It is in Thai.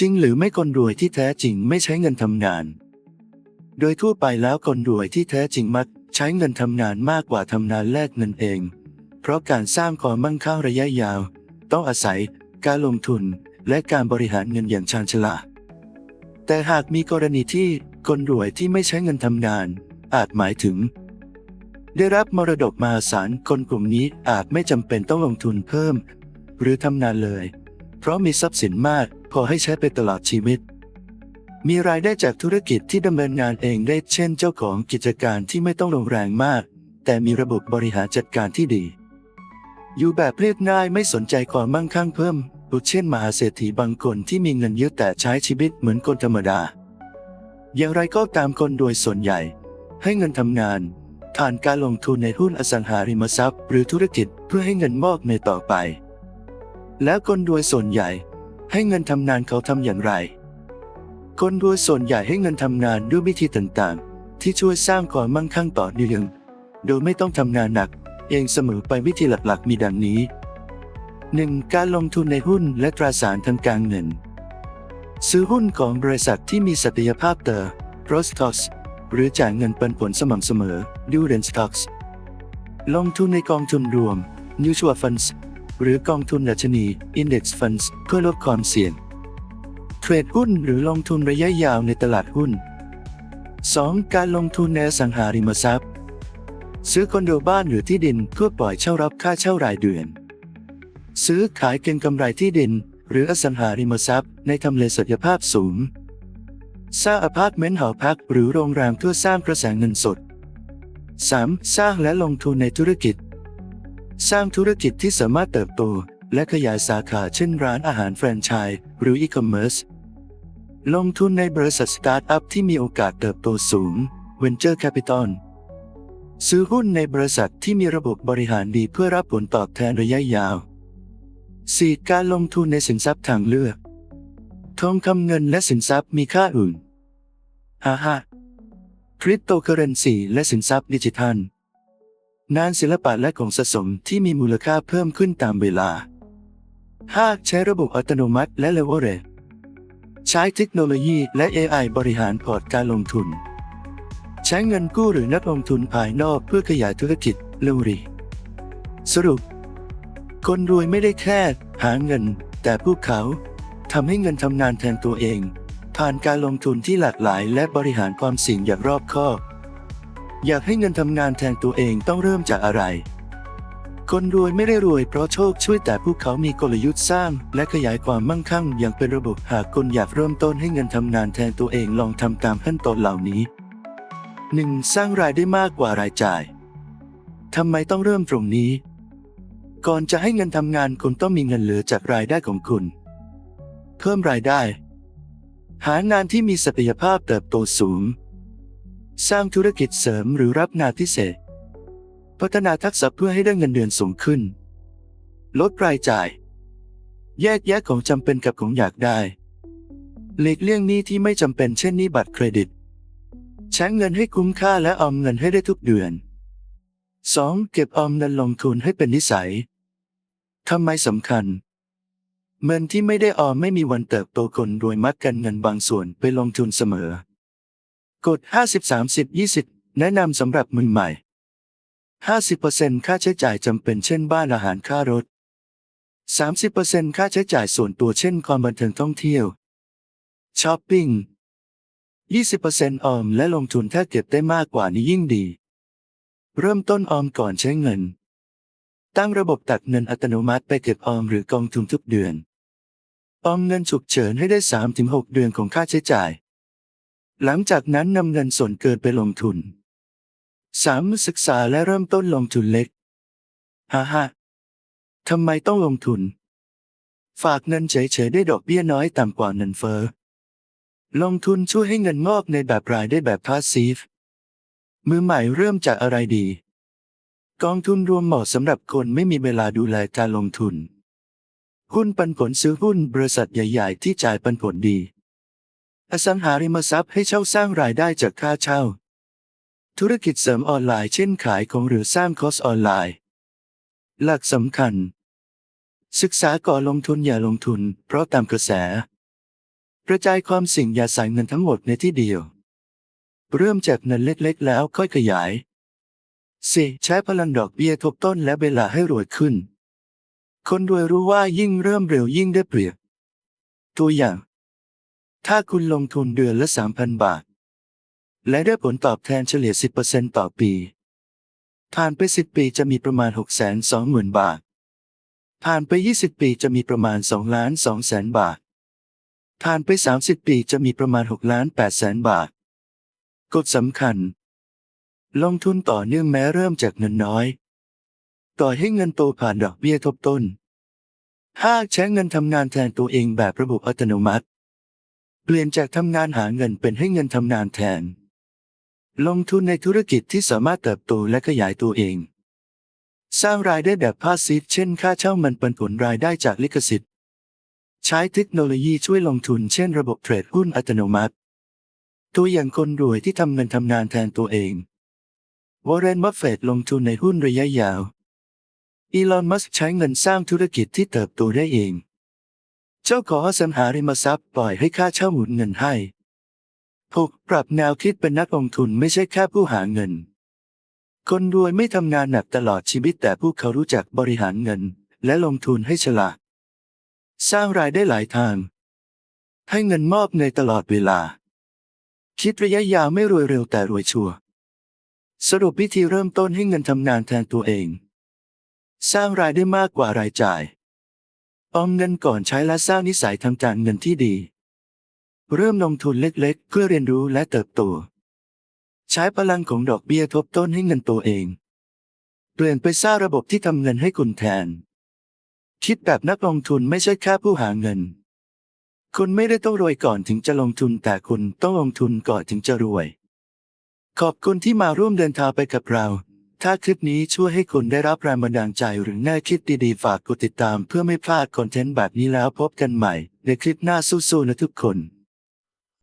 จริงหรือไม่คนรวยที่แท้จริงไม่ใช้เงินทำงาน โดยทั่วไปแล้วคนรวยที่แท้จริงมักใช้เงินทำงานมากกว่าทำงานแลกเงินเอง เพราะการสร้างความมั่งคั่งระยะยาว ต้องอาศัยการลงทุนและการบริหารเงินอย่างชาญฉลาด แต่หากมีกรณีที่คนรวยที่ไม่ใช้เงินทำงาน อาจหมายถึง ได้รับมรดกมาศาลคนกลุ่มนี้อาจไม่จำเป็นต้องลงทุนเพิ่ม หรือทำงานเลย เพราะมีทรัพย์สินมาก พอให้ใช้ไปตลอดชีวิต มีรายได้จากธุรกิจที่ดำเนินงานเองได้เช่นเจ้าของกิจการที่ไม่ต้องลงแรงมาก แต่มีระบบบริหารจัดการที่ดี อยู่แบบเรียบง่ายไม่สนใจความมั่งคั่งเพิ่มดุเช่นมหาเศรษฐีบางคนที่มีเงินเยอะแต่ใช้ชีวิตเหมือนคนธรรมดา อย่างไรก็ตามคนโดยส่วนใหญ่ ให้เงินทำงานผ่านการลงทุนในหุ้นอสังหาริมทรัพย์ หรือธุรกิจเพื่อให้เงินมอกในต่อไป แล้วคนรวยส่วนใหญ่ ให้เงินทำงานเขาทำอย่างไร คนรวยส่วนใหญ่ให้เงินทำงานด้วยวิธีต่างๆ ที่ช่วยสร้างความมั่งคั่งต่อเนื่องโดยไม่ต้องทำงานหนัก เองเสมอไปวิธีหลักๆ มีดังนี้ 1. การลงทุนในหุ้นและตราสารทางการเงิน ซื้อหุ้นของบริษัทที่มีศักยภาพเติบโต stocks หรือจ่ายเงินปันผลสม่ำเสมอ dividend stocks ลงทุนในกองทุนรวม mutual funds หรือกองทุนดัชนี index funds เพื่อลดความเสี่ยง เทรดหุ้นหรือลงทุนระยะยาวในตลาดหุ้น 2. การลงทุนในอสังหาริมทรัพย์ ซื้อคอนโดบ้านหรือที่ดินเพื่อปล่อยเช่ารับค่าเช่ารายเดือน ซื้อขายเก็งกำไรที่ดิน หรืออสังหาริมทรัพย์ ในทำเลศักยภาพสูง สร้างอพาร์ตเมนต์หอพักหรือโรงแรมเพื่อสร้างกระแสเงินสด 3. สร้างและลงทุนในธุรกิจ สร้างธุรกิจที่สามารถเติบโต และขยายสาขาเช่นร้านอาหารแฟรนไชส์หรืออีคอมเมิร์ซลงทุนในบริษัทสตาร์ทอัพที่มีโอกาสเติบโตสูง Venture Capital ซื้อหุ้นในบริษัทที่มีระบบบริหารดีเพื่อรับผลตอบแทนระยะยาว 4. การลงทุนในสินทรัพย์ทางเลือก ทองคำเงินและสินทรัพย์มีค่าอื่น 5. คริปโตเคอเรนซีและสินทรัพย์ดิจิทัล งานศิลปะและของสะสมที่มีมูลค่าเพิ่มขึ้นตามเวลา 5. ใช้ระบบอัตโนมัติและเลเวอเรจใช้เทคโนโลยีและ AI บริหารพอร์ตการลงทุน ใช้เงินกู้หรือนักลงทุนภายนอกเพื่อขยายธุรกิจเร็วรีสรุป คนรวยไม่ได้แค่หาเงิน แต่พวกเขาทำให้เงินทำงานแทนตัวเอง ผ่านการลงทุนที่หลากหลายและบริหารความเสี่ยงอย่างรอบคอบ อยากให้เงินทำงานแทนตัวเองต้องเริ่มจากอะไร คนรวยไม่ได้รวยเพราะโชคช่วยแต่พวกเขามีกลยุทธ์สร้าง และขยายความมั่งคั่งอย่างเป็นระบบหากคนอยากเริ่มต้นให้เงินทำงานแทนตัวเองลองทำตามขั้นตอนเหล่านี้ 1. สร้างรายได้มากกว่ารายจ่ายทำไมต้องเริ่มตรงนี้ ก่อนจะให้เงินทำงานคุณต้องมีเงินเหลือจากรายได้ของคุณ เพิ่มรายได้ หางานที่มีศักยภาพเติบโตสูง สร้างธุรกิจเสริมหรือรับงานพิเศษ พัฒนาทักษะเพื่อให้ได้เงินเดือนสูงขึ้น ลดรายจ่าย แยกแยะของจำเป็นกับของอยากได้หลีกเลี่ยงหนี้ที่ไม่จำเป็นเช่นหนี้บัตรเครดิต ใช้เงินให้คุ้มค่าและออมเงินให้ได้ทุกเดือน 2. เก็บออมเงินลงทุนให้เป็นนิสัยทำไมสำคัญ เงินที่ไม่ได้ออมไม่มีวันเติบโตคนรวยมักกันเงินบางส่วนไปลงทุนเสมอ กฎ50 30 20 แนะนำสำหรับมือใหม่ 50%ค่าใช้จ่ายจำเป็นเช่นบ้านอาหารค่ารถ 30%ค่าใช้จ่ายส่วนตัวเช่นความบันเทิงท่องเที่ยวช้อปปิ้ง 20%ออมและลงทุนถ้าเก็บได้มากกว่านี้ยิ่งดี เริ่มต้นออมก่อนใช้เงิน ตั้งระบบตัดเงินอัตโนมัติไปเก็บออมหรือกองทุนทุกเดือน ออมเงินฉุกเฉินให้ได้ 3-6 เดือนของค่าใช้จ่าย หลังจากนั้นนำเงินส่วนเกินไปลงทุน 3. ศึกษาและเริ่มต้นลงทุนเล็กฮ่าฮ่าทำไมต้องลงทุน ฝากเงินเฉยๆได้ดอกเบี้ยน้อยต่ำกว่าเงินเฟ้อ ลงทุนช่วยให้เงินงอกในแบบรายได้แบบพาสซีฟ มือใหม่เริ่มจากอะไรดี กองทุนรวมเหมาะสำหรับคนไม่มีเวลาดูแลการลงทุน หุ้นปันผลซื้อหุ้นบริษัทใหญ่ ๆ ที่จ่ายปันผลดี อสังหาริมทรัพย์ให้เช่าสร้างรายได้จากค่าเช่า ธุรกิจเสริมออนไลน์เช่นขายของหรือสร้างคอร์สออนไลน์ หลักสำคัญ ศึกษาก่อนลงทุนอย่าลงทุน เพราะตามกระแส กระจายความเสี่ยงอย่าใส่เงินทั้งหมดในที่เดียว เริ่มจากเงินเล็กๆ แล้วค่อยขยาย 4. ใช้พลังดอกเบี้ยทบต้นและเวลาให้รวยขึ้น คนรวยรู้ว่ายิ่งเริ่มเร็วยิ่งได้เปรียบ ตัวอย่าง ถ้าคุณลงทุนเดือนละ 3,000 บาท และได้ผลตอบแทนเฉลี่ย 10%ต่อปี ผ่านไป 10 ปีจะมีประมาณ 620,000 บาท ผ่านไป 20 ปีจะมีประมาณ 2 ล้าน2แสนบาท ผ่านไป 30 ปีจะมีประมาณ 6 ล้าน8แสนบาท กฎสำคัญ ลงทุนต่อเนื่องแม้เริ่มจากเงินน้อยต่อให้เงินโตผ่านดอกเบี้ยทบต้น หากใช้เงินทำงานแทนตัวเองแบบระบบอัตโนมัติ เปลี่ยนจากทำงานหาเงินเป็นให้เงินทำงานแทน ลงทุนในธุรกิจที่สามารถเติบโตและขยายตัวเอง สร้างรายได้แบบพาสซีฟเช่น ค่าเช่ามันปันผลรายได้จากลิขสิทธิ์ ใช้เทคโนโลยีช่วยลงทุนเช่นระบบเทรดหุ้นอัตโนมัติ ตัวอย่างคนรวยที่ทำเงินทำงานแทนตัวเอง วอร์เรนบัฟเฟตต์ลงทุนในหุ้นระยะยาว อีลอน มัสก์ใช้เงินสร้างธุรกิจที่เติบโตได้เอง เจ้าขอสังหาริมทรัพย์ปล่อยให้ค่าเช่าหมุนเงินให้ 6. ปรับแนวคิดเป็นนักลงทุนไม่ใช่แค่ผู้หาเงิน คนรวยไม่ทำงานหนักตลอดชีวิตแต่พวกเขารู้จักบริหารเงิน และลงทุนให้ฉลาด สร้างรายได้หลายทาง ให้เงินมอบในตลอดเวลา คิดระยะยาวไม่รวยเร็วแต่รวยชัวร์สรุปวิธีเริ่มต้นให้เงินทำงานแทนตัวเอง สร้างรายได้มากกว่ารายจ่าย ออมเงินก่อนใช้และสร้างนิสัยทางการเงินที่ดี เริ่มลงทุนเล็กๆ เพื่อเรียนรู้และเติบโต ใช้พลังของดอกเบี้ยทบต้นให้เงินตัวเอง เปลี่ยนไปสร้างระบบที่ทำเงินให้คุณแทน คิดแบบนักลงทุนไม่ใช่แค่ผู้หาเงิน คุณไม่ได้ต้องรวยก่อนถึงจะลงทุนแต่คุณต้องลงทุนก่อนถึงจะรวย ขอบคุณที่มาร่วมเดินทางไปกับเรา ถ้าคลิปนี้ช่วยให้คุณได้รับแรงบันดาลใจหรือแง่คิดดีๆ ฝากกดติดตามเพื่อไม่พลาดคอนเทนต์แบบนี้แล้วพบกันใหม่ ในคลิปหน้าสู้ๆนะทุกคน